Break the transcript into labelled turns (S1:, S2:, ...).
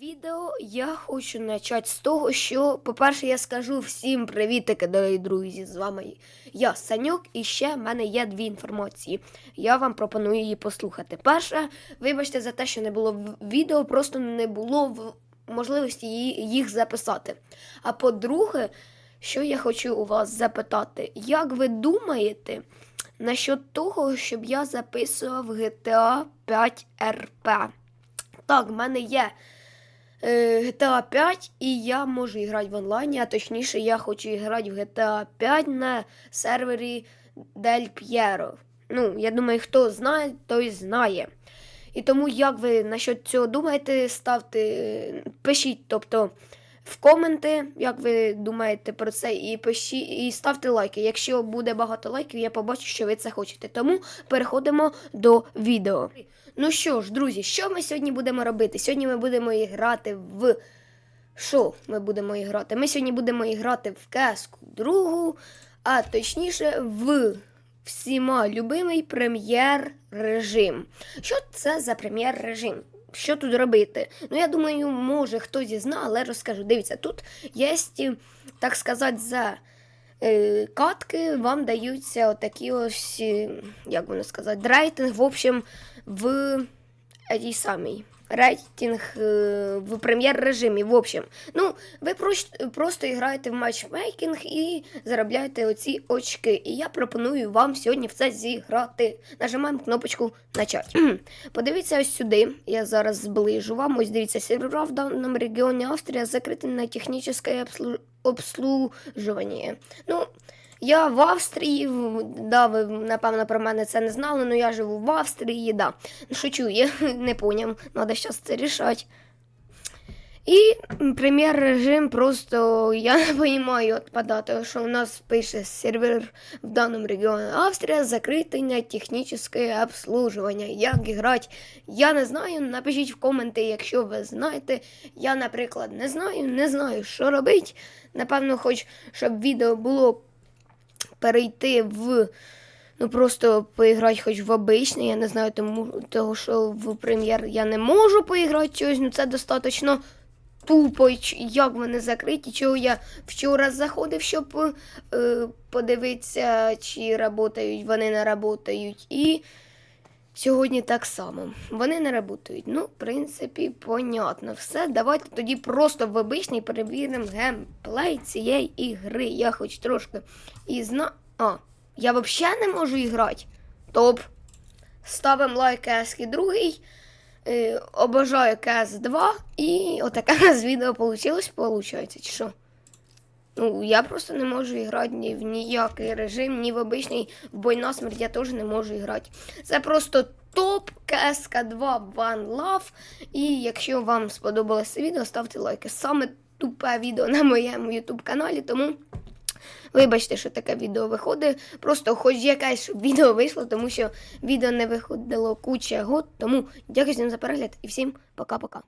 S1: відео я хочу почати з того, що, по-перше, я скажу всім привітики, дорогі друзі. З вами я, Санюк, і ще в мене є дві інформації. Я вам пропоную її послухати. Перше, вибачте за те, що не було відео, просто не було можливості їх записати. А по-друге, що я хочу у вас запитати, як ви думаєте насчет того, щоб я записував GTA 5 RP? Так, в мене є GTA 5, і я можу грати в онлайні, а точніше, я хочу грати в GTA 5 на сервері Дель П'єро. Ну, я думаю, хто знає, той знає. І тому, як ви насчет цього думаєте, ставте, е, пишіть, тобто в коменти, як ви думаєте про це, і пишіть, і ставте лайки. Якщо буде багато лайків, я побачу, що ви це хочете. Тому переходимо до відео. Ну що ж, друзі, що ми сьогодні будемо робити? Сьогодні ми будемо грати в. Що ми будемо грати? Ми сьогодні будемо грати в кеску другу, а точніше в всіма любимий прем'єр-режим. Що це за прем'єр-режим? Що тут робити? Ну, я думаю, може хтось і знає, але розкажу. Дивіться, тут є, так сказати, за е, катки вам даються отакі ось, е, як воно сказати, рейтинг, в общем, в цій самій. Рейтинг е, в прем'єр-режимі. В общем, ну, ви просто, граєте в матчмейкінг і заробляєте оці очки. І я пропоную вам сьогодні в це зіграти. Нажимаємо кнопочку начать. Подивіться ось сюди. Я зараз зближу вам. Ось дивіться, сервера в даному регіоні Австрія закриті на технічне обслу... обслужування. Ну, я в Австрії, да, ви, напевно, про мене це не знали, але я живу в Австрії, да. Ну, Шучу, я не поняв, треба зараз це рішати. І прем'єр-режим просто я не розумію відпадати, що у нас пише сервер в даному регіоні Австрія закритий технічне обслуживання. Як грати, я не знаю. Напишіть в коменти, якщо ви знаєте. Я, наприклад, не знаю, не знаю, що робити. Напевно, хоч щоб відео було перейти в. Ну просто поіграти хоч в обичний, я не знаю, тому того, що в прем'єр я не можу поіграти чогось, ну це достатньо тупо, як вони закриті. Чого я вчора заходив, щоб е, подивитися, чи працюють вони не работають. І сьогодні так само. Вони не работають. Ну, в принципі, понятно. Все, давайте тоді просто в обичний перевіримо геймплей цієї ігри. Я хоч трошки і зна. А, я взагалі не можу іграти. Топ. Ставимо лайк Ески другий. Е, обожаю КС 2 і отаке у нас відео вийшло, виходить, чи що? Ну, я просто не можу грати ні в ніякий режим, ні в обичний в бой насмерть я теж не можу грати. Це просто топ КСК 2 One Love. І якщо вам сподобалося відео, ставте лайки. Саме тупе відео на моєму YouTube каналі, тому. Вибачте, що таке відео виходить. Просто хоч якесь щоб відео вийшло, тому що відео не виходило куча год. Тому дякую всім за перегляд і всім пока-пока.